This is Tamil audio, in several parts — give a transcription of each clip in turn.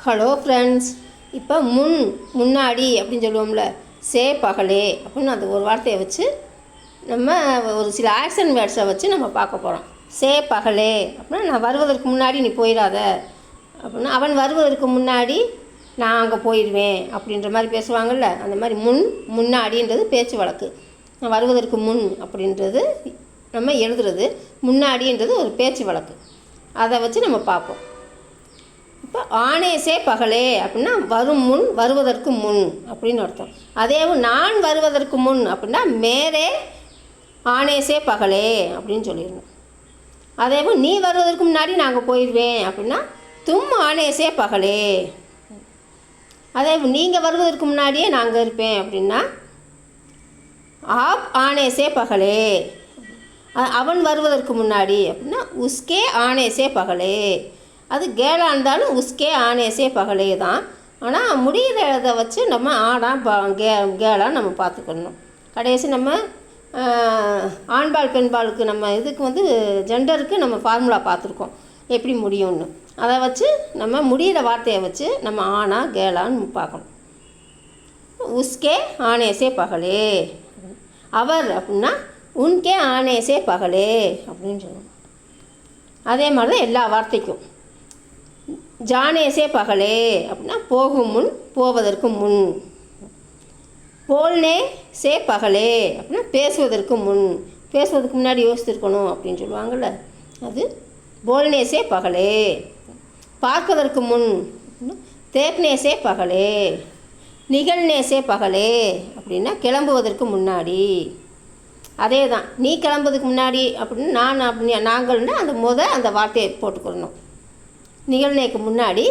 ஹலோ ஃப்ரெண்ட்ஸ் இப்போ முன் முன்னாடி அப்படின்னு சொல்லுவோம்ல சே பகலே அப்படின்னு அந்த ஒரு வார்த்தையை வச்சு நம்ம ஒரு சில ஆக்ஷன் வேர்ட்ஸை வச்சு நம்ம பார்க்க போகிறோம் சே பகலே அப்படின்னா நான் வருவதற்கு முன்னாடி நீ போயிடாத அப்படின்னா அவன் வருவதற்கு முன்னாடி நான் அங்கே போயிடுவேன் அப்படின்ற மாதிரி பேசுவாங்கள்ல அந்த மாதிரி முன் முன்னாடின்றது பேச்சு வழக்கு நான் வருவதற்கு முன் அப்படின்றது நம்ம எழுதுறது முன்னாடின்றது ஒரு பேச்சு வழக்கு அதை வச்சு நம்ம பார்ப்போம். இப்போ ஆனேசே பகலே அப்படின்னா வரும் முன் வருவதற்கு முன் அப்படின்னு அர்த்தம். அதே நான் வருவதற்கு முன் அப்படின்னா மேரே ஆனேசே பகலே அப்படின்னு சொல்லிடணும். அதே நீ வருவதற்கு முன்னாடி நாங்கள் போயிடுவேன் அப்படின்னா தும் ஆனேசே பகலே. அதே நீங்கள் வருவதற்கு முன்னாடியே நாங்கள் இருப்பேன் அப்படின்னா ஆப் ஆனேசே பகலே. அவன் வருவதற்கு முன்னாடி அப்படின்னா உஸ்கே ஆனேசே பகலே. அது கேலா இருந்தாலும் உஸ்கே ஆனேசே பகலே தான். ஆனால் முடிகிறத வச்சு நம்ம ஆடாம் பா கே கேலான்னு நம்ம பார்த்துக்கணும். கடைசி நம்ம ஆண்பால் பெண்பாலுக்கு நம்ம இதுக்கு வந்து ஜெண்டருக்கு நம்ம ஃபார்முலா பார்த்துருக்கோம். எப்படி முடியும்னு. அதை வச்சு நம்ம முடிகிற வார்த்தையை வச்சு நம்ம ஆனா கேலான்னு பார்க்கணும். உஸ்கே ஆனேசே பகலே. அவர் அப்படின்னா உன்கே ஆனேசே பகலே அப்படின்னு சொல்லணும். அதே மாதிரி தான் எல்லா வார்த்தைக்கும். ஜானேசே பகலே அப்படின்னா போகும் முன் போவதற்கு முன். போல்னே சே பகலே அப்படின்னா பேசுவதற்கு முன். பேசுவதற்கு முன்னாடி யோசித்திருக்கணும் அப்படின்னு சொல்லுவாங்கள்ல. அது போல்னேசே பகலே. பார்ப்பதற்கு முன் அப்படின்னா தேக்னேசே பகலே. நிகழ்நேசே பகலே அப்படின்னா கிளம்புவதற்கு முன்னாடி. அதே தான் நீ கிளம்புறதுக்கு முன்னாடி அப்படின்னு நான் அப்படி நாங்கள்னா அந்த முத அந்த வார்த்தையை போட்டுக்கிறணும் நிகழ்நேக்கு முன்னாடி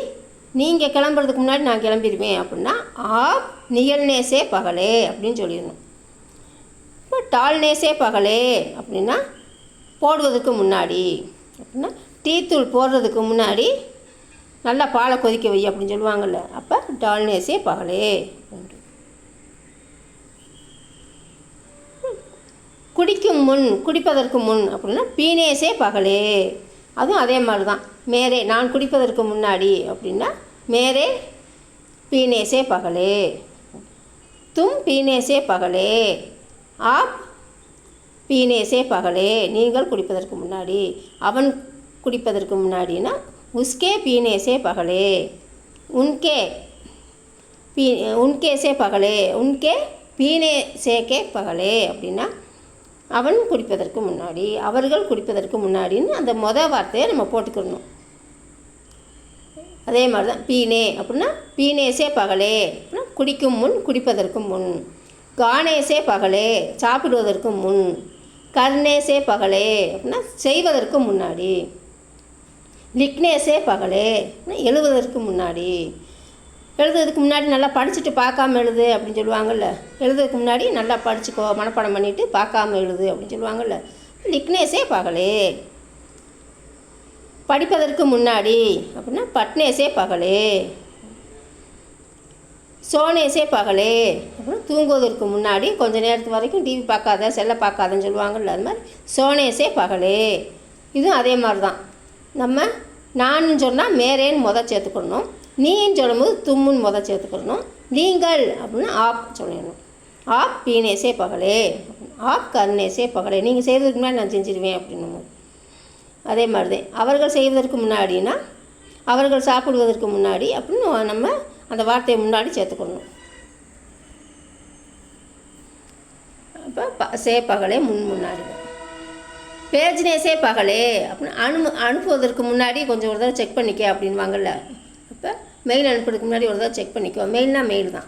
நீங்கள் கிளம்புறதுக்கு முன்னாடி நான் கிளம்பிடுவேன் அப்படின்னா ஆ நிகழ்நேசே பகலே அப்படின்னு சொல்லிடணும் இப்போ டால்நேசே பகலே அப்படின்னா போடுவதற்கு முன்னாடி அப்படின்னா டீத்தூள் போடுறதுக்கு முன்னாடி நல்லா பாலை கொதிக்க வை அப்படின்னு சொல்லுவாங்கள்ல அப்போ டால்நேசே பகலே அப்படின்ட்டு. குடிக்கும் முன் குடிப்பதற்கு முன் அப்படின்னா பீனேசே பகலே அதுவும் அதே மாதிரி தான் மேரே நான் குடிப்பதற்கு முன்னாடி அப்படின்னா மேரே பீனேசே பகலே. தும் பீனேசே பகலே. ஆப் பீனேசே பகலே. நீங்கள் குடிப்பதற்கு முன்னாடி. அவன் குடிப்பதற்கு முன்னாடினா உஸ்கே பீனேசே பகலே. உன்கே பீ உன்கேசே பகலே. உன்கே பீனே சேகே பகலே அப்படின்னா அவன் குடிப்பதற்கு முன்னாடி அவர்கள் குடிப்பதற்கு முன்னாடின்னு அந்த மொதல் வார்த்தையை நம்ம போட்டுக்கிடணும் அதே மாதிரி தான் பீனே அப்படின்னா பீனேசே பகலே அப்படின்னா குடிக்கும் முன் குடிப்பதற்கு முன் கானேசே பகலே சாப்பிடுவதற்கு முன் கர்ணேசே பகலே அப்படின்னா செய்வதற்கு முன்னாடி லிக்னேசே பகலே அப்படின்னா முன்னாடி எழுதுறதுக்கு முன்னாடி நல்லா படிச்சுட்டு பார்க்காம எழுது அப்படின்னு சொல்லுவாங்கள்ல எழுதுறதுக்கு முன்னாடி நல்லா படிச்சுக்கோ மனப்பாடம் பண்ணிவிட்டு பார்க்காம எழுது அப்படின்னு சொல்லுவாங்கள்ல லிக்னேஸே பகலே. படிப்பதற்கு முன்னாடி அப்படின்னா பட்னேஸே பகலே. சோனேஸே பகலே. அப்புறம் தூங்குவதற்கு முன்னாடி கொஞ்ச நேரத்து வரைக்கும் டிவி பார்க்காத செல்லை பார்க்காதன்னு சொல்லுவாங்கள்ல அது மாதிரி சோனேஸே பகலே. இதுவும் அதே மாதிரி தான். நம்ம நான் சொன்னால் மேரேன்னு முத சேர்த்துக்கணும். நீன்னு சொல்லும்போது தும்முன்னு முத சேர்த்துக்கணும் நீங்கள் அப்படின்னா ஆப் சொல்லிடணும். ஆப் பீனேசே பகலே. ஆப் கர்ணேசே பகலே. நீங்கள் செய்வதற்கு முன்னாடி நான் செஞ்சிருவேன் அப்படின்னும் அதே மாதிரி தான். அவர்கள் செய்வதற்கு முன்னாடினா அவர்கள் சாப்பிடுவதற்கு முன்னாடி அப்படின்னு நம்ம அந்த வார்த்தையை முன்னாடி சேர்த்துக்கணும் அப்போ ப சே பகலே முன் முன்னாடி. பேஜ்னேஸே பகலே அப்படின்னு அனு அனுப்புவதற்கு முன்னாடி கொஞ்சம் ஒரு தடவை செக் பண்ணிக்க அப்படின்வாங்கல்ல மெயில் அனுப்புறதுக்கு முன்னாடி ஒரு தான் செக் பண்ணிக்கோ. மெயில்னா மெயில் தான்.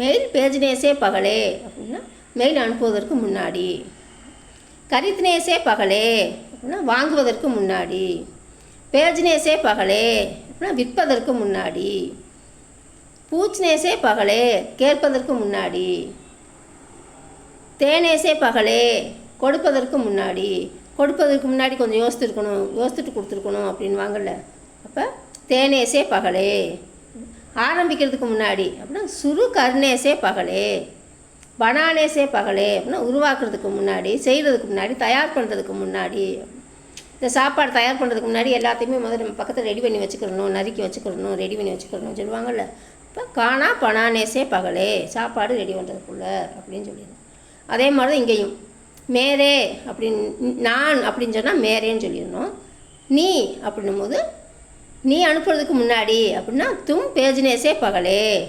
மெயில் பேஜ்னேஸே பகலே அப்படின்னா மெயில் அனுப்புவதற்கு முன்னாடி. கரித்னேஸே பகலே அப்படின்னா வாங்குவதற்கு முன்னாடி. பேஜ்னேஸே பகலே அப்படின்னா விற்பதற்கு முன்னாடி. பூச்சினேசே பகலே கேட்பதற்கு முன்னாடி. தேனேசே பகலே கொடுப்பதற்கு முன்னாடி. கொடுப்பதற்கு முன்னாடி கொஞ்சம் யோசித்துருக்கணும் யோசித்துட்டு கொடுத்துருக்கணும் அப்படின்னு வாங்கல அப்போ தேனேசே பகலே. ஆரம்பிக்கிறதுக்கு முன்னாடி அப்படின்னா சுரு கர்ணேசே பகலே பனானேசே பகலே அப்படின்னா உருவாக்குறதுக்கு முன்னாடி செய்கிறதுக்கு முன்னாடி தயார் பண்ணுறதுக்கு முன்னாடி இந்த சாப்பாடு தயார் பண்ணுறதுக்கு முன்னாடி எல்லாத்தையுமே முதல்ல நம்ம பக்கத்தில் ரெடி பண்ணி வச்சுக்கிறணும் நறுக்கி வச்சுக்கிறணும் ரெடி பண்ணி வச்சுக்கிறணும் சொல்லுவாங்கள்ல இப்போ காணா பனானேசே பகலே சாப்பாடு ரெடி பண்ணுறதுக்குள்ள அப்படின்னு சொல்லிடுறோம் அதே மாதிரி தான் இங்கேயும். மேரே அப்படின்னு நான் அப்படின்னு சொன்னால் மேரேன்னு சொல்லிடணும். நீ அப்படின்னும் போது நீ அனுப்புறதுக்கு முன்னாடி அப்படின்னா தும் பேஜ்னேசே பகலே.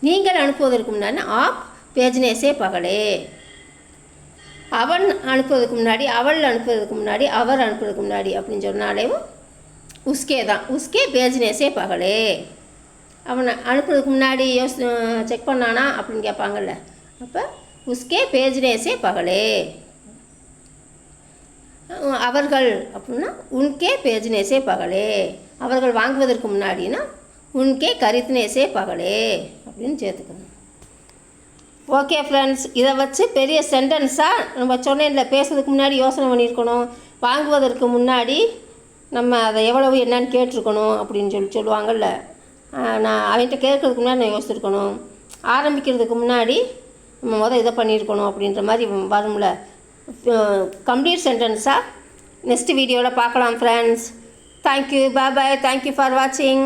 நீங்கள் அனுப்புவதற்கு முன்னாடி ஆப் பேஜ்னேசே பகலே. அவன் அனுப்புவதற்கு முன்னாடி அவள் அனுப்புவதற்கு முன்னாடி அவர் அனுப்புவதற்கு முன்னாடி அப்படின்னு சொன்னாலேவும் உஸ்கே தான். உஸ்கே பேஜ்னேசே பகலே. அவனை அனுப்புறதுக்கு முன்னாடி யோசி செக் பண்ணானா அப்படின்னு கேட்பாங்கல்ல. அப்போ உஸ்கே பேஜ்னேசே பகலே. அவர்கள் அப்படின்னா உன்கே பேஜினேசே பகலே. அவர்கள் வாங்குவதற்கு முன்னாடினா உன்கே கரித்னேசே பகலே அப்படின்னு சேர்த்துக்கணும். ஓகே ஃப்ரெண்ட்ஸ் இதை வச்சு பெரிய சென்டென்ஸாக நம்ம சொன்னேன்ல பேசுறதுக்கு முன்னாடி யோசனை பண்ணியிருக்கணும். வாங்குவதற்கு முன்னாடி நம்ம அதை எவ்வளவு என்னன்னு கேட்டிருக்கணும் அப்படின்னு சொல்லி சொல்லுவாங்கள்ல நான் அவன்கிட்ட கேட்கறதுக்கு முன்னாடி நான் யோசிச்சிருக்கணும். ஆரம்பிக்கிறதுக்கு முன்னாடி நம்ம முதல் இதை பண்ணியிருக்கணும் அப்படின்ற மாதிரி வரும்ல. கம்ப்ளீட் சென்டென்ஸாக நெக்ஸ்ட் வீடியோவில் பார்க்கலாம் friends thank you bye bye thank you for வாட்சிங்